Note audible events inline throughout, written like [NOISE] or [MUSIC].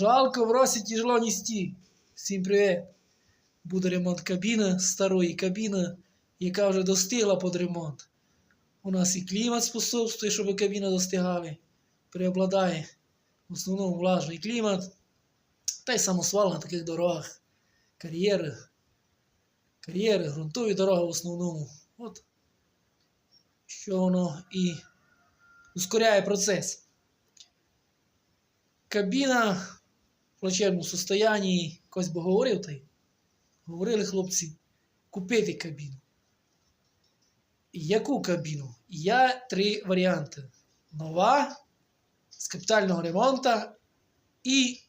Жалко в Росі тяжело нести. Всім привіт. Буде ремонт кабіни, старої кабіни, яка вже достигла під ремонт. У нас і клімат способствує, щоб кабіни достигали. Преобладає в основному влажний клімат. Та й самосвал на таких дорогах. Кар'єри. Кар'єри, ґрунтові дороги в основному. От що воно і ускоряє процес. Кабіна плачевному состоянні, якось би говорив та говорили хлопці, купити кабіну. Яку кабіну? Я три варіанти: нова, з капітального ремонту і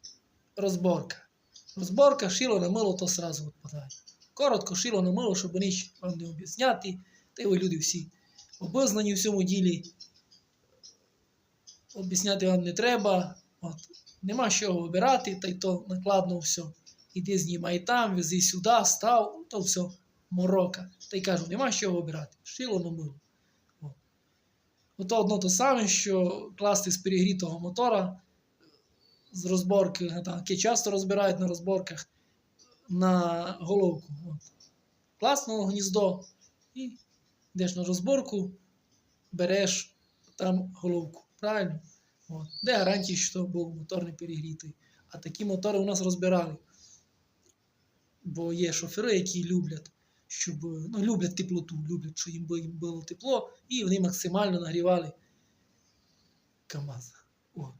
розборка. Розборка, шило на мило, то сразу відпадає. Коротко шило на мило, щоб ніч вам не об'ясняти. Та й ви люди всі обознані в цьому ділі. Об'ясняти вам не треба. От. Нема чого вибирати, та й то накладно все. Іди знімай там, вези сюди, став, то все морока. Та й кажу, нема чого вибирати. Шило на мило. Ото одно то саме, що класти з перегрітого мотора з розборки, так, які часто розбирають на розборках на головку. От. Класно гніздо і йдеш на розборку, береш там головку. Правильно? От. Де гарантії, що був мотор не перегрітий. А такі мотори у нас розбирали. Бо є шофери, які люблять, щоб ну, люблять теплоту, люблять, щоб їм, було тепло, і вони максимально нагрівали КАМАЗ. От.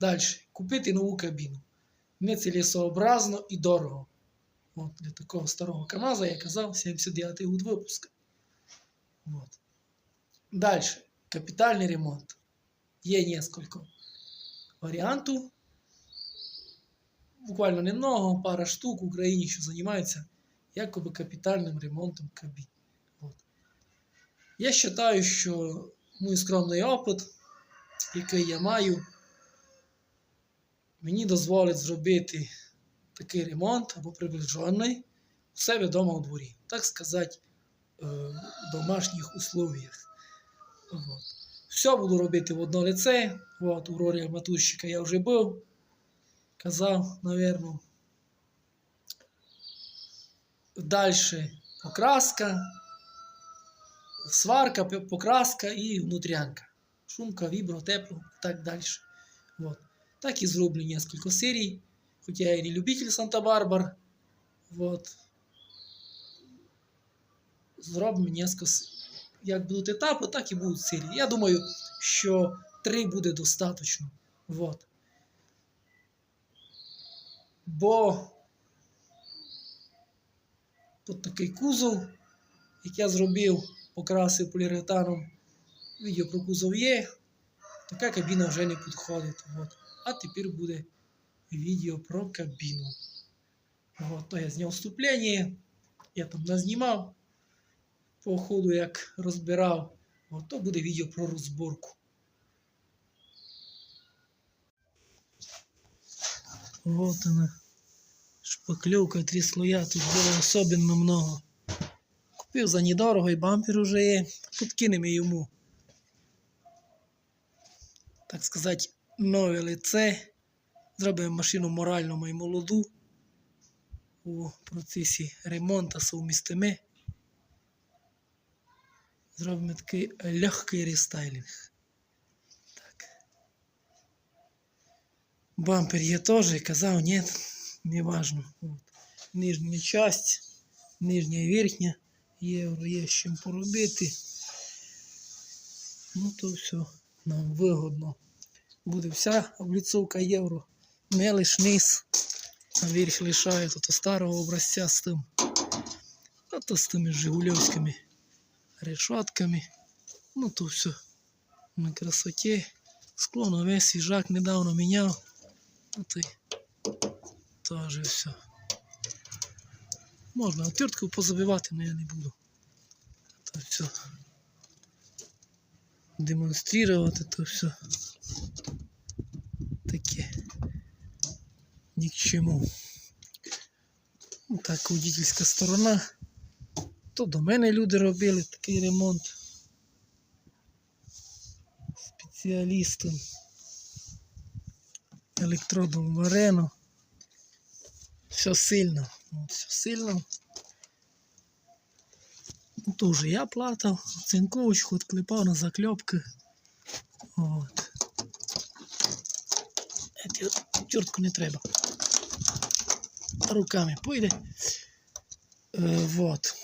Далі. Купити нову кабіну. Нецілесообразно і дорого. От, для такого старого КАМАЗа, я казав, 79-й год випуска. Вот. Далі. Капітальний ремонт. Є несколько варіантів. Буквально немного, пара штук в Україні, що займаються якоби капітальним ремонтом кабін. От. Я вважаю, що мій скромний опит, який я маю, мені дозволить зробити такий ремонт або приближений у себе вдома у дворі. Так сказати, е, в домашніх условиях. От. Все буду робити в одно лице. От, у Рорія Матущика я вже був. Казав, напевно. Далі покраска, сварка, покраска і внутрянка. Шумка, вібро, тепло і так далі. Вот. Так і зроблю несколько серій. Хоча я і не любитель Санта-Барбар. Вот. Зробимо несколько, як будуть етапи, так і будуть серії. Я думаю, що три буде достатньо. Вот. Бо тут такий кузов, як я зробив, покрасив поліуретаном. Відео про кузов є. Така кабіна вже не підходить. От. А тепер буде відео про кабіну. От, то я зняв вступлення, я там назнімав по ходу, як розбирав. То буде відео про розборку. Вот она. Шпаклевка, три слоя, тут було особенно много. Купив за недорого і бампер уже є. Подкинемо йому. Так сказати, нове лице. Зробимо машину морально і молоду. У процесі ремонту совмістими. Зробимо такий легкий рестайлінг. Так. Бампер є теж, казав, ні, не. От. Нижня часть, нижня і верхня. Євро є з чим поробити. Ну то все нам вигодно. Буде вся обліцовка євро. Не лиш низ. А верх лишає то старого образця з тим. А то з тими жигульовськими решотками. Ну то все на красоті. Скло нове, свіжак недавно міняв. Ну то й теж все. Можна отвертку позабивати, але я не буду. То все. Демонструвати то все. Таке. Ні к чому. Так, водительська сторона. То до мене люди робили такий ремонт. Спеціалістом. електродом варено. Все сильно. Все сильно. Ну, То я платав, цинковочку відклепав на закльопки. От. От Тюртку не треба. Руками пойде. Е, вот.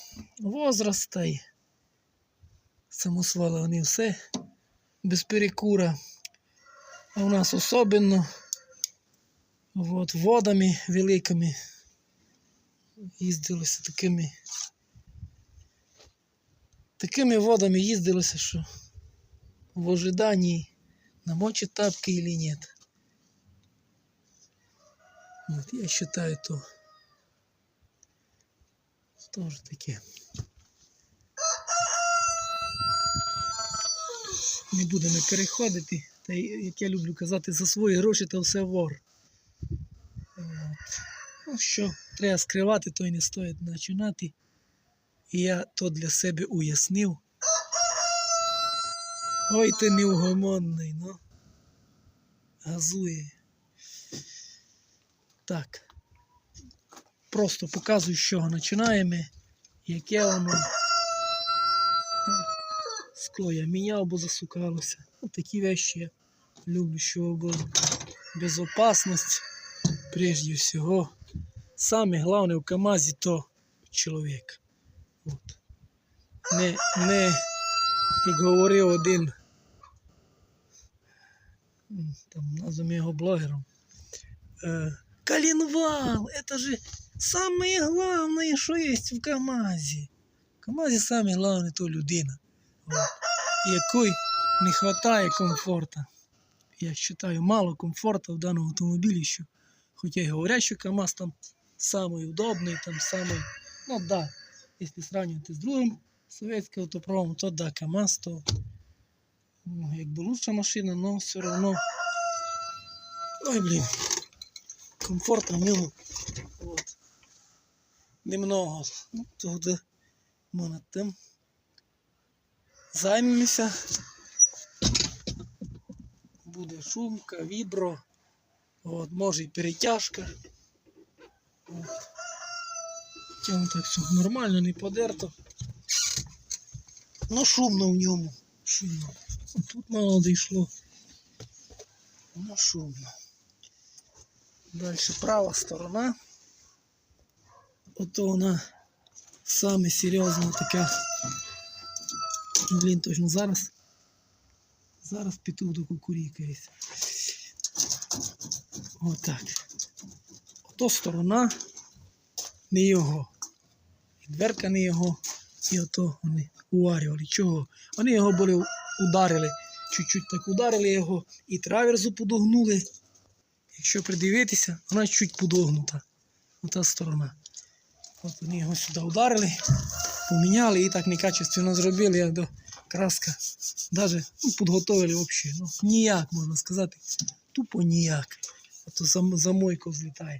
Возраст та й самосвали вони все без перекура. А у нас особенно вот, водами великими їздилося такими. Такими водами їздилося, що в ожиданні намочить тапки или нет. Вот, я считаю, то тоже таке. Не будемо переходити. Та як я люблю казати, за свої гроші то все вор. Ну що, треба скривати, то й не стоїть починати. І я то для себе уяснив. Ой, ти неугомонний, ну. Газує. Так. Просто показую, з чого починаємо, яке воно. Скло я міняв, бо засукалося. Ось такі вещи я люблю, щоб було безопасність прежде всього. Саме головне в КАМАЗі то чоловік. От. Не, не, як говорив один, там назвемо його блогером. Е, Коленвал, это же самое главное, что есть в КАМАЗі. В КАМАЗі саме головне то людина. Якої не вистачає комфорту. Я вважаю, мало комфорту в даному автомобілі, що Хоча й говорять, що КАМАЗ там самий удобний, там самий, ну да, якщо сравнювати з другим совєтським автопромом, то да, КАМАЗ, то ну, якби лучша машина, але все одно. Ой, блін. Комфорту в ньому. Немного. Ну, тоді ми над тим займемося. Буде шумка, вібро. От, може і перетяжка. Тягну так все нормально, не подерто. Ну шумно в ньому. Шумно. Тут мало дійшло. Ну шумно. Далі права сторона. Ото вона саме серйозна така. Блін, точно зараз. Зараз до кукурікається. Отак. Ото сторона не його. І дверка не його. І ото вони уварювали. Чого? Вони його були ударили. Чуть-чуть так ударили його і траверзу подогнули. Якщо придивитися, вона чуть подогнута. Ота сторона. От вони його сюди ударили, поміняли і так некачественно зробили, як до краска. Даже ну, підготовили взагалі. Ну, ніяк можна сказати. Тупо ніяк. А то зам, замойка взлітає.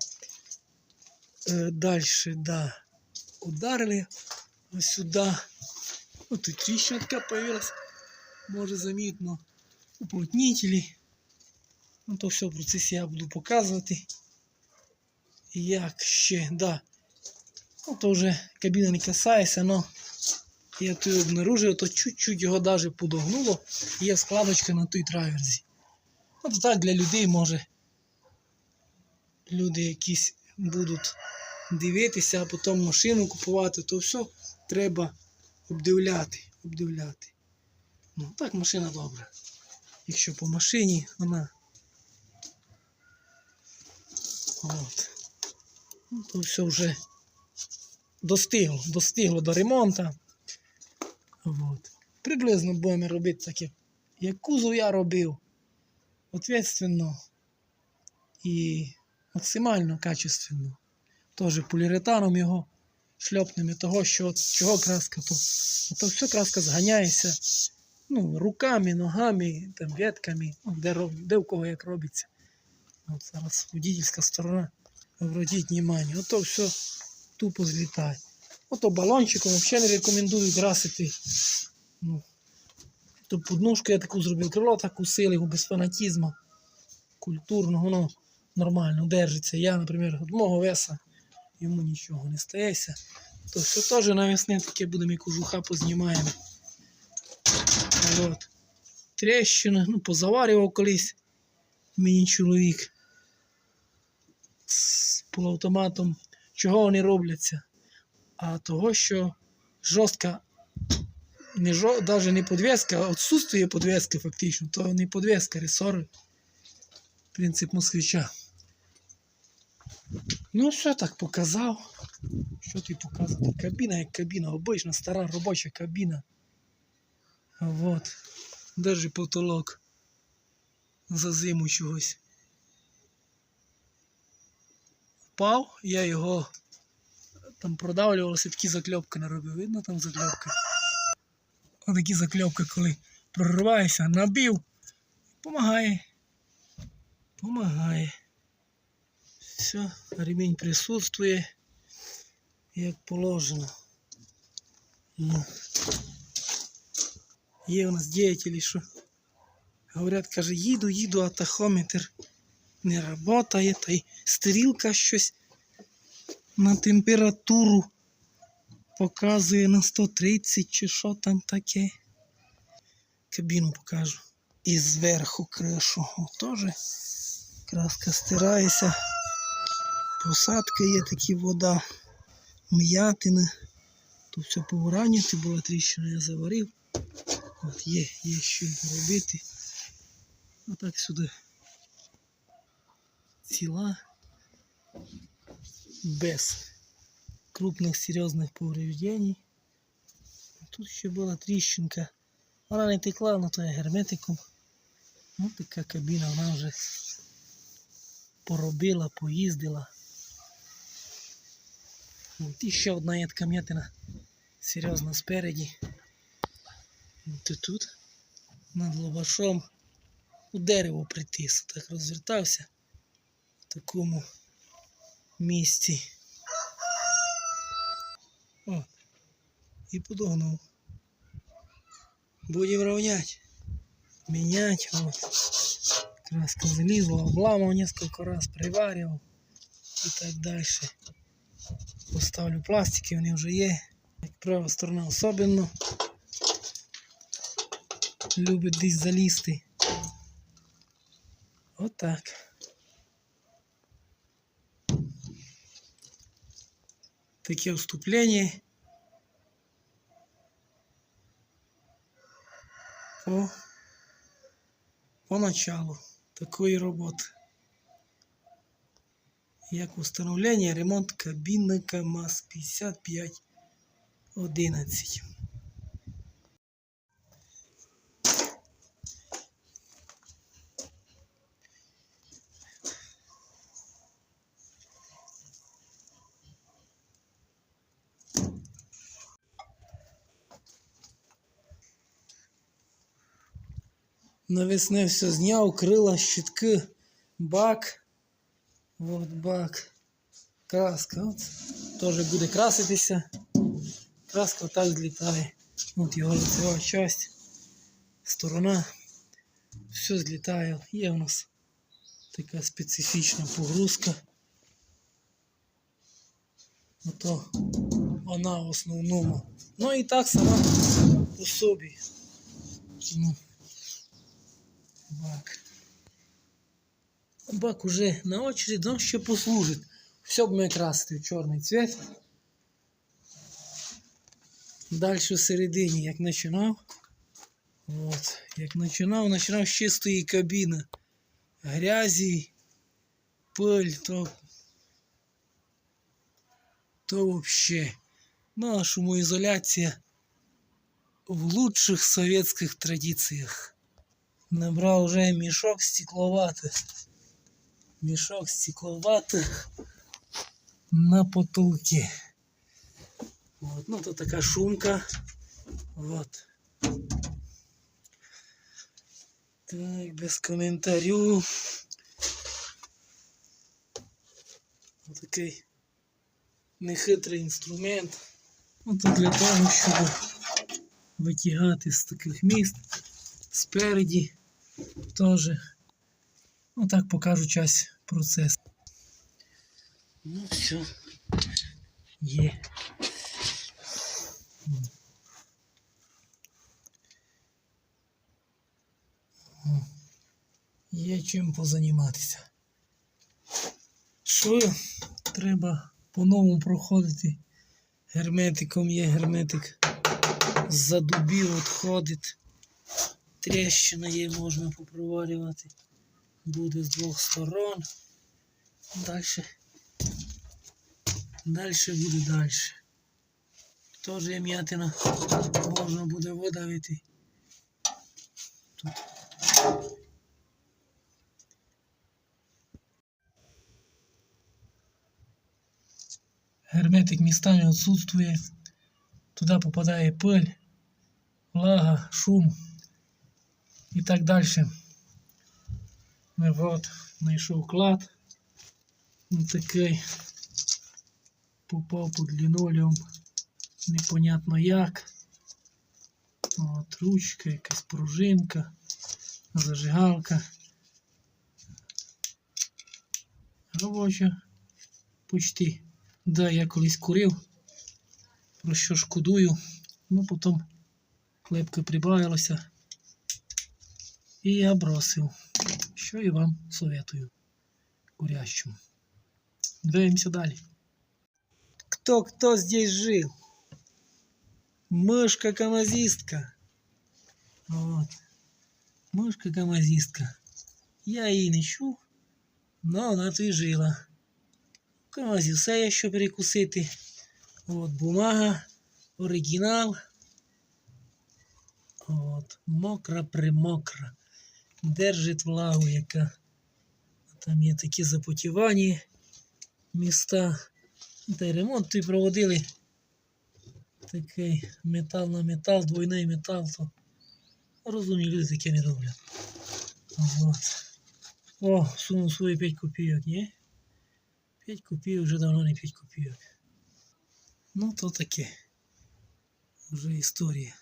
Е, Далі, да. Ударили сюди. Ось тут тріщотка появилась. Може замітно. Уплотнителі. Ну то все в процесі я буду показувати. Як ще, да. Ну то вже кабіна не касається, но я тут обнаружив, то чуть-чуть його даже подогнуло. Є складочка на той траверзі. От так для людей може. Люди якісь будуть дивитися, а потім машину купувати, то все треба обдивляти. обдивляти. Ну, так машина добра. Якщо по машині вона. От. Ну, то все вже достигло, достигло до ремонту. От. Приблизно будемо робити таке, як кузов я робив. Ответственно і максимально качественно. Теж поліуретаном його шльопнемо того, що от чого краска, то, то все краска зганяється ну, руками, ногами, там, ветками, ну, де, де в кого як робиться. От зараз водительська сторона, обратіть внимание, ото все тупо злітає. Ото балончиком взагалі не рекомендую красити. Ну, то подножку я таку зробив, крило так усилив без фанатізму культурного, ну, нормально держиться. Я, наприклад, від мого веса йому нічого не стається. То все теж навесне таке будемо і кожуха познімаємо. От. Трещина, ну, позаварював колись мені чоловік з полуавтоматом. Чого вони робляться? А того, що жорстка, не жо, навіть не подвеска, а відсутствує подвески фактично, то не подвеска, ресори. Принцип москвича. Ну, все так показав. Що ти показати? Кабіна як кабіна, обична стара робоча кабіна. А от. Держи потолок. За зиму чогось. Впав, я його там продавлювався, такі закльопки наробив. Видно там закльопки? Отакі закльопки, коли прориваєшся, набив. Помагає. Помагає. Все, ремінь присутствує, як положено. Ну. Є у нас діятелі, що говорять, каже, їду, їду, а тахометр не працює, та й стрілка щось на температуру показує на 130 чи що там таке. Кабіну покажу. І зверху кришу. Теж краска стирається. Посадка є такі вода, м'ятина. Тут все повиранювати, була тріщина, я заварив. От є, є що робити. Отак сюди. Ціла. Без крупних серйозних повреждень. Тут ще була тріщинка. Вона не текла, але то є герметиком. Ну, така кабіна, вона вже поробила, поїздила. От і ще одна є така м'ятина спереді. От і тут над лобашом у дерево притис. Так розвертався такому місці. О, і подогнув. Будем равнять. Менять. Вот. Краска залізла, обламав несколько раз, приварював і так далі. Поставлю пластики, вони вже є. Як права сторона особливо любить десь залізти. Отак. Таке вступлення. По, по началу такої роботи. Як установлення, ремонт кабінника КАМАЗ 5511. Навесне все зняв, крила, щитки, бак. Вот бак. Краска. От. Теж буде краситися. Краска отак злітає. От його лицева часть. Сторона. Все злітає. Є у нас така специфічна погрузка. Ото вона в основному. Ну і так сама по собі. Ну. Бак. Бак уже на очередь, но ще послужить. Все будемо красити в чорний цвет. Далі всередині, як починав. От, як починав, починав з чистої кабіни. Грязі, пиль, то, то вообще. Ну, а шумоізоляція в лучших советских традиціях. Набрав вже мішок стекловатих. Мішок стекловатих на потолке. Вот. Ну, тут така шумка. Вот. Так, без коментарю. Ось такий нехитрий інструмент. Ото для того, щоб витягати з таких міст спереді теж. Ну так покажу час процес. Ну все. Є. Є чим позаніматися. Що треба по-новому проходити? Герметиком є герметик. За дубів відходить. Тріщина є, можна попроварювати. Буде з двох сторон. Далі. Далі буде далі. Теж є м'ятина. Можна буде видавити. Тут. Герметик местами отсутствує. Туда попадає пыль, влага, шум і так далі. Ну, от, знайшов клад. Ну, такий. Попав під лінолеум. Непонятно як. От, ручка, якась пружинка, зажигалка. Робоча. Почти. Да, я колись курив, про що шкодую. Ну, потім клепки прибавилося. І я бросив. Що і вам советую курящим. Дивимося далі. Кто кто здесь жил? Мышка камазистка. Вот. Мышка камазистка. Я її не чув, но вона тут і жила. Камазі все є що перекусити. От бумага, оригінал. От, мокра примокра. Держить влагу, яка. Там є такі запотівані міста. Та й ремонт тут проводили. Такий метал на метал, двойний метал, то розумні люди таке не роблять. От. О, сунув свої 5 копійок, ні? 5 копійок вже давно не 5 копійок. Ну, то таке. Вже історія.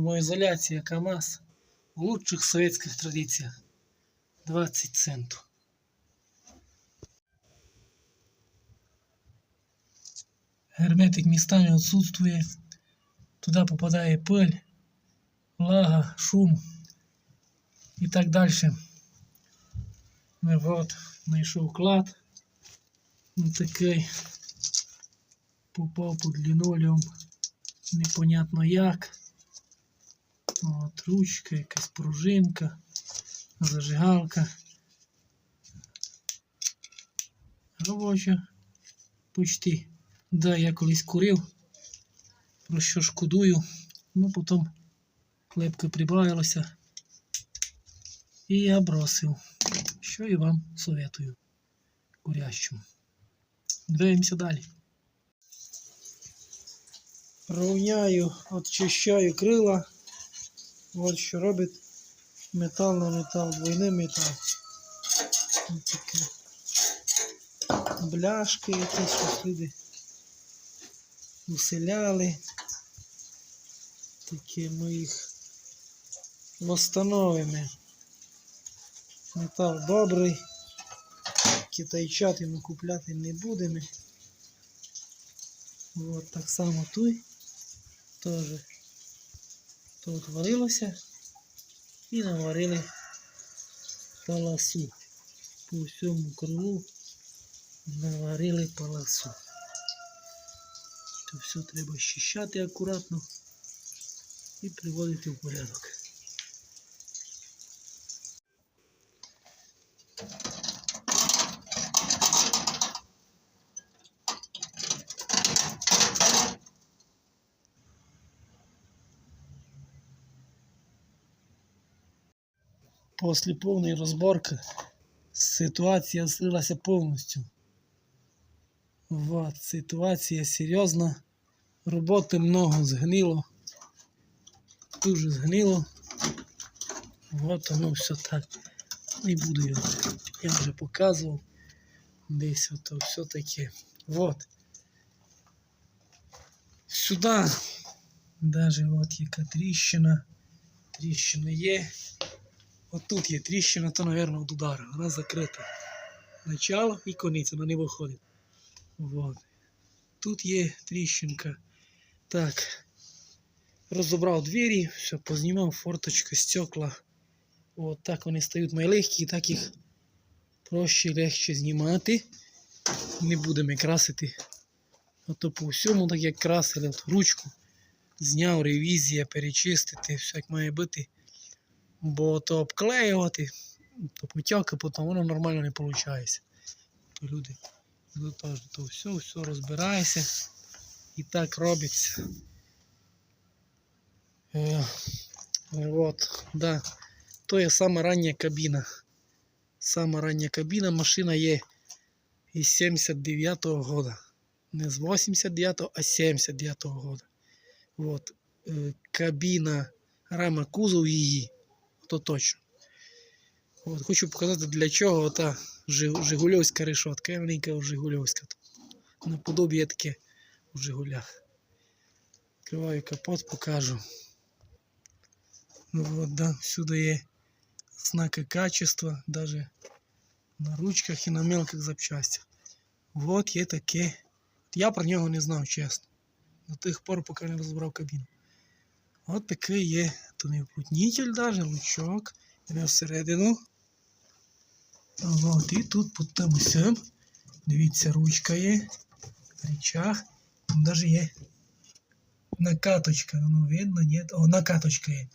Шумоизоляция КАМАЗ в лучших советских традициях. 20 центов. Герметик местами отсутствує. Туда попадає пыль, влага, шум і так далі. Ну, от, знайшов клад. Ну, такий. Попав під лінолеум. Непонятно як. От, ручка, якась пружинка, зажигалка. Робоча. Почти. Да, я колись курив, про що шкодую. Ну, потім клепки прибавилося. І я бросив. Що і вам советую курящим. Дивимося далі. Ровняю, очищаю крила. От що робить метал на метал, двойний метал. Ось. Бляшки якісь щось люди уселяли. Такі ми їх восстановимо. Метал добрий. Китайчати ми купляти не будемо. От так само тут теж тут варилося і наварили полосу. По всьому кругу наварили полосу. То все треба щищати акуратно і приводити в порядок. Після повної розборки ситуація слилася повністю. Вот, ситуація серйозна. Роботи много згнило. Тут вже згнило. От воно все так. Не буду його. Я вже показував. Десь ото все таке. Вот. Сюди. Даже от яка тріщина. Тріщина є. От тут є тріщина, то, мабуть, від удару. Вона закрита. Начало і конець, вона не виходить. Вот. Тут є тріщинка. Так. Розібрав двері, все, познімав форточка, стекла. От так вони стають найлегкі, так їх проще і легше знімати. Не будемо красити. Ото по всьому, так як красили, от ручку. Зняв ревізія, перечистити, все як має бути. Бо то обклеювати, то потяки, потім воно нормально не виходить. То люди теж то все, все розбирається. І так робиться. Е, вот, да. То є сама рання кабіна. Сама рання кабіна, машина є із 79-го года. Не з 89-го, а 79-го года. Вот. Е, Кабіна, рама кузов її. То точно. От, хочу показати, для чого ота Жи- Жигульовська решетка. Я маленька Жигульовська. Наподобі таке в Жигулях. Відкриваю капот, покажу. Ну от, да, всюди є знаки качества, даже на ручках і на мелких запчастях. Вот є таке. Я про нього не знав, чесно. До тих пор, поки не розбрав кабіну. От такий є. То не вплотнитель даже, лучок. Йде всередину. От, і тут усім. Дивіться, ручка є. Рычаг. Там даже є накаточка. Ну, видно, ні? О, накаточка є.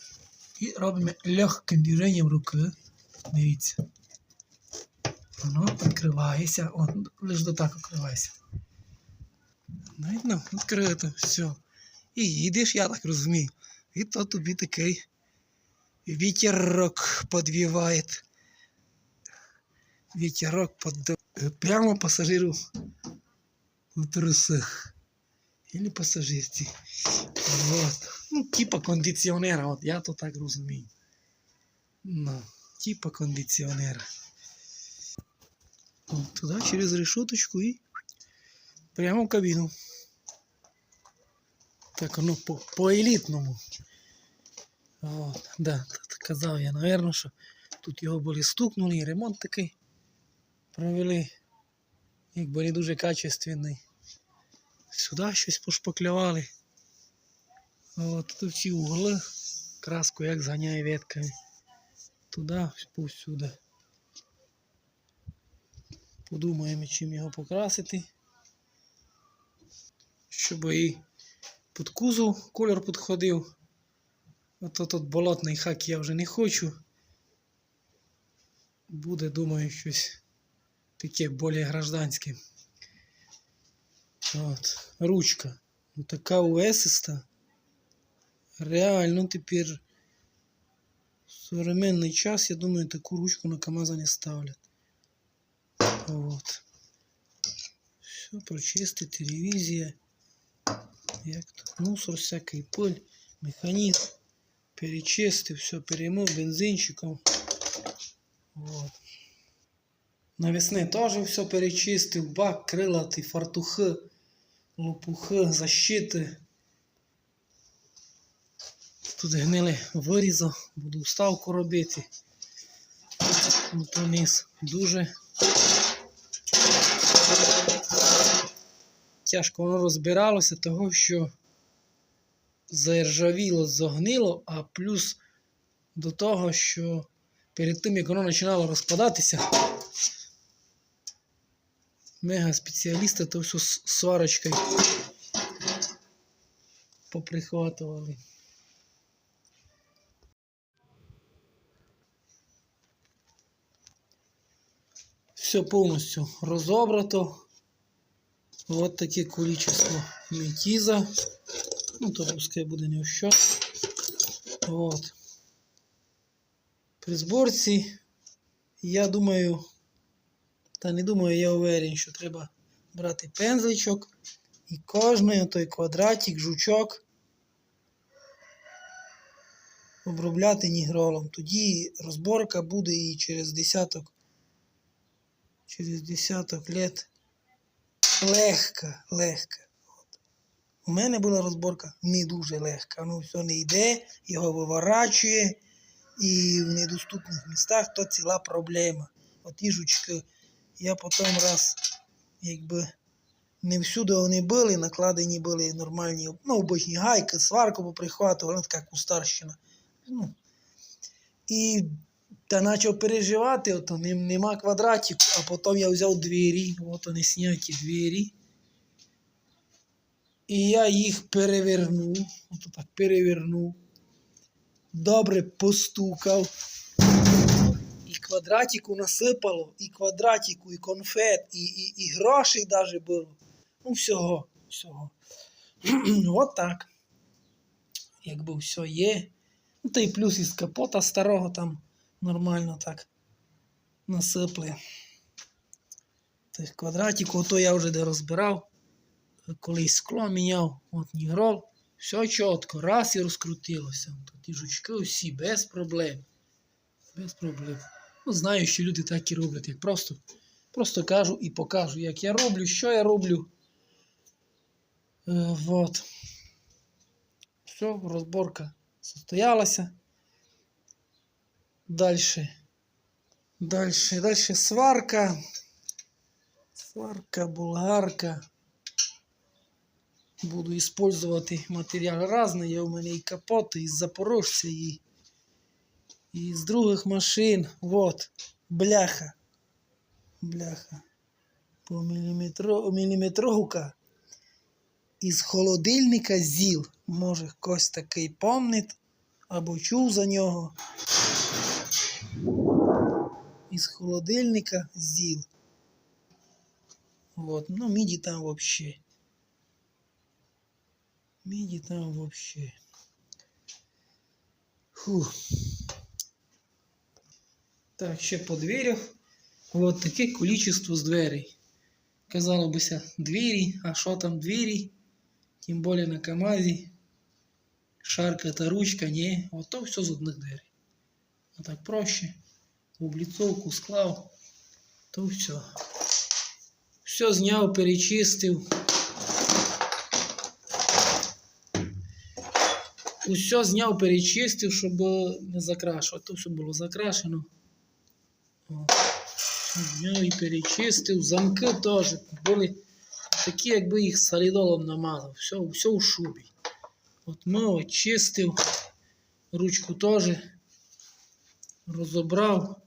І робимо легким движенням руки. Дивіться. Воно відкривається. От, лише до так відкривається. Видно? Відкрито. Все. І їдеш, я так розумію. І то тобі такий вітерок подвіває. Вітерок под... прямо пасажиру в трусах. Или пасажирці. Вот. Ну, типа кондиціонера, от я то так розумію. Ну, типа кондиціонера. От, туди через решеточку і прямо в кабіну. Так, ну по, елітному. От, да, казав я, напевно, що тут його були стукнули, і ремонт такий провели. Якби не дуже качественний. Сюди щось пошпаклювали. От тут ці угли, краску як зганяє ветками. Туди, повсюди. Подумаємо, чим його покрасити. Щоб і під кузов кольор підходив. Ото тут болотний хак я вже не хочу. Буде, думаю, щось таке більш гражданське. От, ручка. Ну, така увесиста. Реально тепер в современний час, я думаю, таку ручку на КАМАЗа не ставлять. Вот. Все, прочистити, ревізія. Як тут мусор всякий, пиль, механізм. Перечистив, все перемив бензинчиком. Вот. Навесни теж все перечистив, бак, крилатий, фартухи, лопухи, защити. Тут гнили вирізав, буду вставку робити. Тут низ дуже тяжко воно розбиралося, того що заіржавіло, зогнило, а плюс до того, що перед тим, як воно починало розпадатися, мега спеціалісти то все сварочкою поприхватували. Все повністю розобрато. Вот таке количество метіза. Ну, то пускай буде не в що. Вот. При зборці, я думаю, та не думаю, я уверен, що треба брати пензличок і кожний той квадратик, жучок обробляти нігролом. Тоді розборка буде і через десяток, через десяток лет легка, легка. От. У мене була розборка не дуже легка. Ну, все не йде, його виворачує, і в недоступних містах то ціла проблема. От ті жучки, я потім раз, якби не всюди вони були, накладені були нормальні, ну, обичні гайки, сварку поприхватували, ну, така кустарщина. Ну. І та почав переживати, нем- нема квадратику, а потім я взяв двері, от вони сняті двері. І я їх перевернув, ото так перевернув, добре постукав. І квадратику насипало, і квадратику, і конфет, і, і, і грошей навіть було. Ну, всього, всього. [CLEARS THROAT] От так. Якби все є. Ну, та й плюс із капота старого там нормально так насипли. Тих квадратиків, ото я вже де розбирав. Колись скло міняв, от нігрол. Все чітко, раз і розкрутилося. Ті жучки усі без проблем. Без проблем. Ну, знаю, що люди так і роблять, як просто, просто кажу і покажу, як я роблю, що я роблю. Е, вот. Все, розборка состоялася. Дальше. Дальше, дальше сварка. Сварка, булгарка. Буду использовать матеріал різний. Є у мене і капоти, і Запорожця, і, і з других машин. Вот. Бляха. Бляха. По міліметро, міліметровка. Із холодильника ЗІЛ. Може, хтось такий помнить або чув за нього. Із холодильника ЗІЛ. Вот. Ну, міді там вообще. Міді там вообще. Фух. Так, ще по дверях. Вот таке количество з дверей. Казало бися, двері, а що там двері? Тим більше на КАМАЗі. Шарка та ручка, ні. Вот то все з одних дверей. А так проще. Обліцовку склав. То все. Все зняв, перечистив. Усе зняв, перечистив, щоб не закрашувати. То все було закрашено. Зняв і перечистив. Замки теж були такі, якби їх солідолом намазав. Все, все у шубі. От ми очистив. Ручку теж розібрав.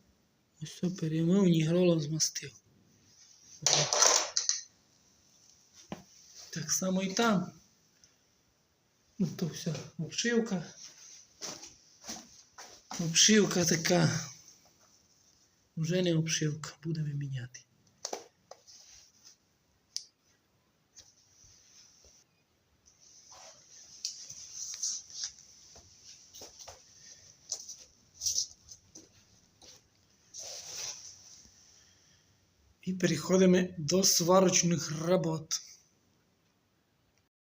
Все перемив, нігролом змастив. Так само і там. Ну, то обшивка. Обшивка така. Вже не обшивка, будемо міняти. І переходимо до сварочних робот.